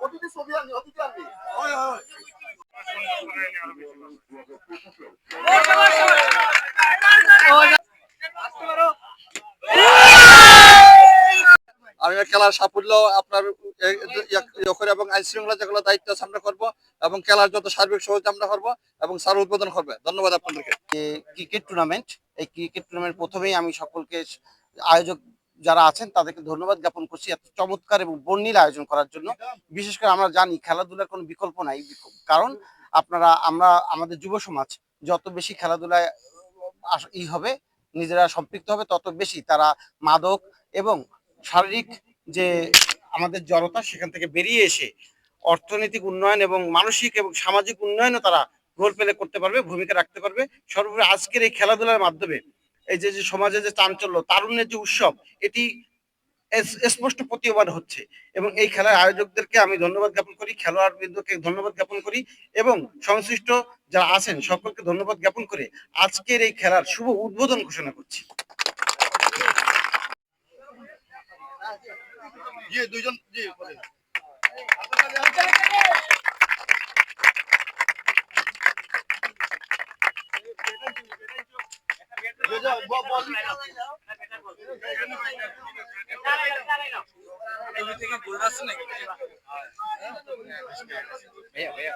অতিথি ছবি আনবি অতিথি আনবি। আমি খেলার সাফল্য আপনার ইয়ে- করে এবং আইন শৃঙ্খলা যেগুলো দায়িত্ব আছে আমরা করব এবং খেলার যত সার্বিক সহযোগিতা আমরা করব এবং সার উদ্বোধন করবে। ধন্যবাদ আপনাদেরকে। ক্রিকেট টুর্নামেন্ট এই ক্রিকেট টুর্নামেন্ট প্রথমেই আমি সকলকে আয়োজক যারা আছেন, তাদেরকে ধন্যবাদ জ্ঞাপন করছি। এত চমৎকার এবং বর্ণিল আয়োজন করার জন্য। বিশেষ করে আমরা জানি, খেলাধুলার কোনো বিকল্প নাই। কারণ আপনারা, আমরা, আমাদের যুব সমাজ, যত বেশি খেলাধুলায় ই হবে, নিজেরা সম্পৃক্ত হবে, তত বেশি তারা মাদক এবং শারীরিক যে আমাদের জড়তা, সেখান থেকে বেরিয়ে এসে অর্থনৈতিক উন্নয়ন এবং মানসিক এবং সামাজিক উন্নয়নও তারা রোল প্লে করতে পারবে, ভূমিকা রাখতে পারবে। সর্বোপরি আজকের এই খেলাধুলার মাধ্যমে এই যে যে সমাজে যে চাঞ্চল্য, তারুণ্যের যে উৎসব, এটি স্পষ্ট প্রতীয়মান হচ্ছে। এবং এই খেলার আয়োজকদেরকে আমি ধন্যবাদ জ্ঞাপন করি খেলোয়াড় বৃন্দকে ধন্যবাদ জ্ঞাপন করি এবং সংশ্লিষ্ট যারা আছেন সকলকে ধন্যবাদ জ্ঞাপন করে আজকের এই খেলার শুভ উদ্বোধন ঘোষণা করছি। জি দুইজন ভাইয়া ভাইয়া